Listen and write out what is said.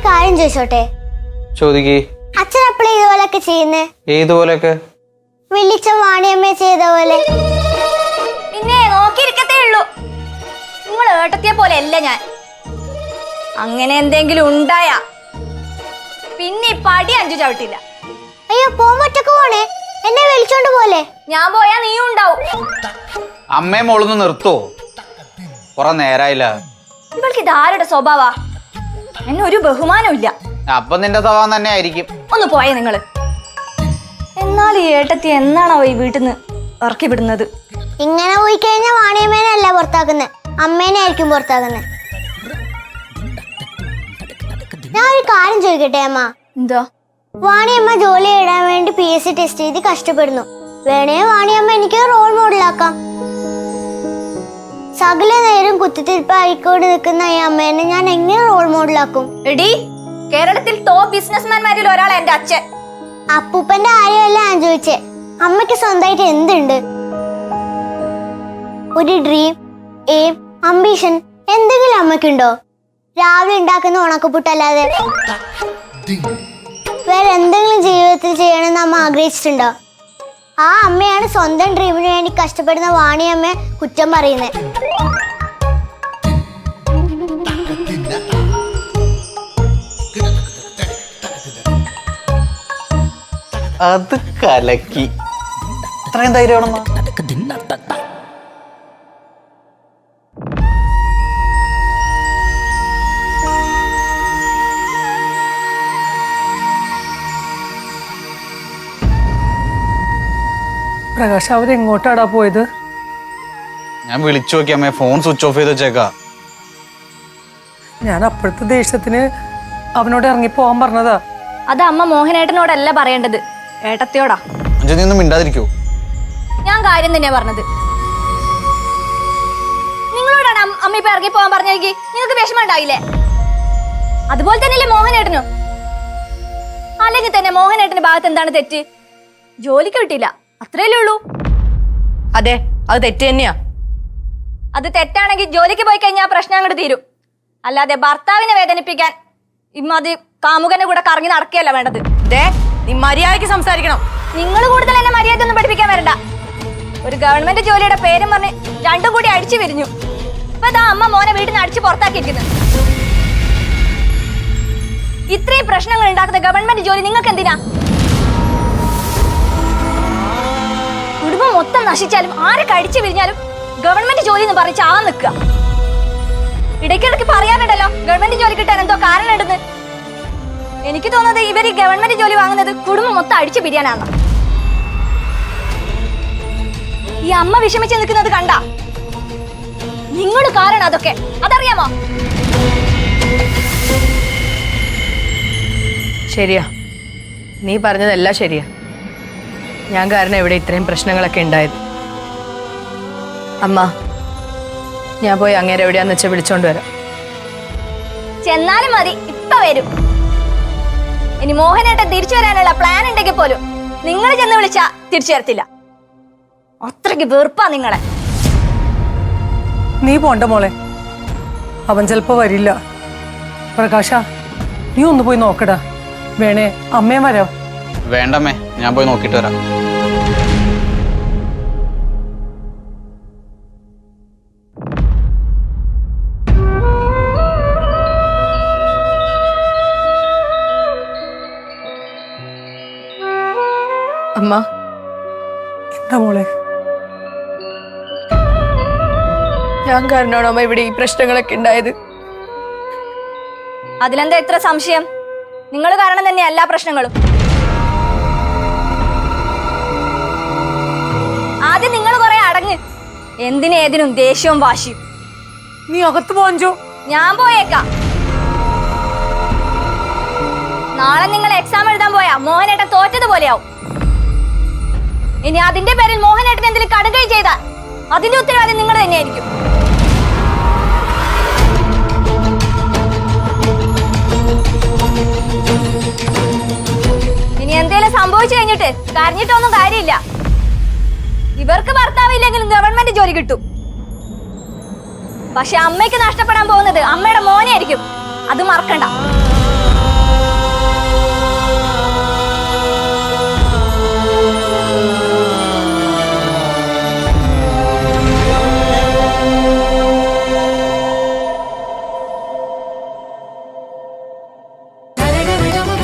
ഒരു കാര്യം ചോദിച്ചോട്ടെ? ചോദിക്കേ. അച്ഛൻ അപ്പളെ ഇതുപോലൊക്കെ ചെയ്യുന്നേ? ഏതുപോലൊക്കെ വിളിച്ച വാണിയമ്മ ചെയ്ത പോലെ? പിന്നെ നോക്കിയിരിക്കത്തേ ഉള്ളൂ. നിങ്ങൾ ഏട്ടത്തിയെ പോലെ അല്ല ഞാൻ. അങ്ങനെ എന്തെങ്കിലും ഉണ്ടായാ പിന്നെ ഈ പടി അഞ്ചു ചവിട്ടില്ല. അയ്യോ പോമ്പറ്റൊക്കെ പോണേ. എന്നെ വിളിച്ചോണ്ട് പോലെ. ഞാൻ പോയാ നീയും ഉണ്ടാവും. അമ്മയെ മോളൊന്ന് നിർത്തോ. കൊറേ നേരായില്ല. ഇവൾക്ക് ഇതാരുടെ സ്വഭാവാ? എന്നെ ഒരു ബഹുമാനവും ഇല്ല അപ്പൊ നിന്റെ സ്വഭാവം തന്നെ ആയിരിക്കും. ഒന്ന് പോയേ നിങ്ങൾ. എന്നാൽ ഈ ഏട്ടത്തി എന്നാണോ ഈ വീട്ടിൽ നിന്ന് ഇറക്കി വിടുന്നത്? ഇങ്ങനെ പോയി കഴിഞ്ഞാൽ വാണിയമ്മേനല്ല പുറത്താക്കുന്നത് അമ്മേനെ ആയിരിക്കും പുറത്താക്കുന്നത് ഞാൻ ഒരു കാര്യം ചോദിക്കട്ടെ അമ്മ? എന്തോ? വാണിയമ്മ ജോലി ഇടാൻ വേണ്ടി പി എസ് സി ടെസ്റ്റ് ചെയ്ത് കഷ്ടപ്പെടുന്നു. വേണേ വാണിയമ്മ എനിക്ക് റോൾ മോഡലാക്കാം സകല നേരം കുത്തിത്തിരിപ്പ് ആയിക്കോട് നിൽക്കുന്ന ഈ അമ്മേനെ ഞാൻ എങ്ങനെ റോൾ മോഡലാക്കും എടി കേരളത്തിൽ ടോപ്പ് ബിസിനസ്മാൻമാരിൽ ഒരാൾ എന്റെ അച്ഛൻ. അപ്പൂപ്പന്റെ കാര്യമല്ല ഞാൻ ചോദിച്ചേ? അമ്മയ്ക്ക് സ്വന്തമായിട്ട് എന്തുണ്ട്? ഒരു ഡ്രീം എയിം അംബിഷൻ എന്തെങ്കിലും അമ്മയ്ക്കുണ്ടോ? രാവിലെ ഉണ്ടാക്കുന്ന ഉണക്കപ്പുട്ടല്ലാതെ. വേറെ എന്തെങ്കിലും ജീവിതത്തിൽ ചെയ്യണമെന്ന് അമ്മ ആഗ്രഹിച്ചിട്ടുണ്ടോ? ആ അമ്മയാണ് സ്വന്തം ഡ്രീമിന് വേണ്ടി കഷ്ടപ്പെടുന്ന വാണിയമ്മയെ കുറ്റം പറയുന്നത് അത് കലക്കി. ഇത്രയും ധൈര്യമാണെന്നാ? പ്രകാശ് അവരെങ്ങോട്ടാടാ പോയത്? ഞാൻ വിളിച്ചു നോക്കി അമ്മയെ ഫോൺ സ്വിച്ച് ഓഫ് ചെയ്ത് വെച്ചേക്കാ. ഞാൻ അപ്പോഴത്തെ ദേഷ്യത്തിന് അവനോട് ഇറങ്ങി പോവാൻ പറഞ്ഞതാ. അത് അമ്മ മോഹനേട്ടനോടല്ല പറയേണ്ടത്. ഏട്ടത്തിയോടാ. അഞ്ജലി ഒന്നും മിണ്ടാതിരിക്കോ. ഞാൻ കാര്യം തന്നെയാ പറഞ്ഞത്. നിങ്ങളോടാണ് അമ്മ ഇപ്പൊ ഇറങ്ങി പോകാൻ പറഞ്ഞെങ്കിൽ നിങ്ങൾക്ക് വിഷമം ഉണ്ടായില്ലേ? അതുപോലെ തന്നെയല്ലേ മോഹനേട്ടനും. അല്ലെങ്കിൽ തന്നെ മോഹനേട്ടന്റെ ഭാഗത്ത് എന്താണ് തെറ്റ്? ജോലിക്ക് കിട്ടിയില്ല അത്രയല്ലേ ഉള്ളൂ? അതെ അത് തെറ്റ് തന്നെയാ. അത് തെറ്റാണെങ്കിൽ ജോലിക്ക് പോയി കഴിഞ്ഞാൽ പ്രശ്നം അങ്ങോട്ട് തീരും. അല്ലാതെ ഭർത്താവിനെ വേദനിപ്പിക്കാൻ ഇമ്മാതി കാമുകന്റെ കൂടെ കറങ്ങി നടക്കുകയല്ല വേണ്ടത്. ദേ നീ മര്യാദയ്ക്ക് സംസാരിക്കണം. നിങ്ങൾ കൂടുതൽ എന്നെ മര്യാദ ഒന്നും പഠിപ്പിക്കാൻ വരണ്ട. ഒരു ഗവൺമെന്റ് ജോലിയുടെ പേരും പറഞ്ഞ് രണ്ടും കൂടി അടിച്ചു വിരിഞ്ഞു. ഇപ്പൊ ദാ അമ്മ മോനെ വീട്ടിൽ നിന്ന് അടിച്ചു പുറത്താക്കിയിരിക്കുന്നു. ഇത്രയും പ്രശ്നങ്ങൾ ഉണ്ടാക്കുന്ന ഗവൺമെന്റ് ജോലി നിങ്ങൾക്ക് എന്തിനാ? മൊത്തം നശിച്ചാലും ആരെ കഴിച്ചു പിരിഞ്ഞാലും ഗവൺമെന്റ് ജോലി എന്ന് പറഞ്ഞ് ചാവാൻ നിൽക്കുക. ഇടയ്ക്കിടയ്ക്ക് പറയാറുണ്ടല്ലോ ഗവൺമെന്റ് ജോലി കിട്ടാൻ എന്തോ കാരണം ഉണ്ടെന്ന് എനിക്ക് തോന്നുന്നത് ഇവർ ഈ ഗവൺമെന്റ് ജോലി വാങ്ങുന്നത് കുടുംബം മൊത്തം അടിച്ചു പിരിയാനാണ്. ഈ അമ്മ വിഷമിച്ച് നിൽക്കുന്നത് കണ്ട? നിങ്ങൾ കാരണം അതൊക്കെ. അതറിയാമോ? ശരിയാ. നീ പറഞ്ഞതെല്ലാം ശരിയാ. ഞാൻ കാരണം ഇവിടെ ഇത്രയും പ്രശ്നങ്ങളൊക്കെ ഉണ്ടായത്. അമ്മ ഞാൻ പോയി അങ്ങേരെ എവിടെയാന്ന് വെച്ചാൽ വിളിച്ചോണ്ട് വരാം. ചെന്നാലും മതി ഇപ്പൊ വരും. ഇനി മോഹനേട്ടൻ തിരിച്ചു വരാനുള്ള പ്ലാൻ ഉണ്ടെങ്കിൽ പോലും നിങ്ങൾ ചെന്ന് വിളിച്ചാ തിരിച്ചു വരത്തില്ല. അത്രയ്ക്ക് വെറുപ്പാ നിങ്ങളെ. നീ പോണ്ട മോളെ. അവൻ ചിലപ്പോ വരില്ല. പ്രകാശ നീ ഒന്ന് പോയി നോക്കടാ. വേണേ അമ്മയും വരാം. വേണ്ടമ്മേ ഞാൻ പോയി നോക്കിയിട്ട് വരാം. അമ്മ. എന്താ മോളെ? ഞാൻ കാരണമാണോ അമ്മ ഇവിടെ ഈ പ്രശ്നങ്ങളൊക്കെ ഉണ്ടായത്. അതിലെന്താ എത്ര സംശയം? നിങ്ങൾ കാരണം തന്നെ എല്ലാ പ്രശ്നങ്ങളും. ആദ്യം നിങ്ങൾ കുറെ അടങ്ങ്. എന്തിനേതിനും ദേഷ്യവും വാശിയും. നീ അകത്ത് പോഞ്ചോ ഞാൻ പോയേക്കാം. നാളെ നിങ്ങൾ എക്സാം എഴുതാൻ പോയാ മോഹനേട്ടൻ തോറ്റതുപോലെയാവും. ഇനി അതിന്റെ പേരിൽ മോഹനേട്ടൻ എന്തെങ്കിലും കടുകൈ ചെയ്താൽ അതിന്റെ ഉത്തരവാദി നിങ്ങൾ തന്നെയായിരിക്കും. ഇനി എന്തേലും സംഭവിച്ചു കഴിഞ്ഞിട്ട് കരഞ്ഞിട്ടൊന്നും കാര്യമില്ല. ഇവർക്ക് ഭർത്താവില്ലെങ്കിലും ഗവൺമെന്റ് ജോലി കിട്ടും. പക്ഷെ അമ്മയ്ക്ക് നഷ്ടപ്പെടാൻ പോകുന്നത് അമ്മയുടെ മോനെ ആയിരിക്കും അത് മറക്കണ്ട.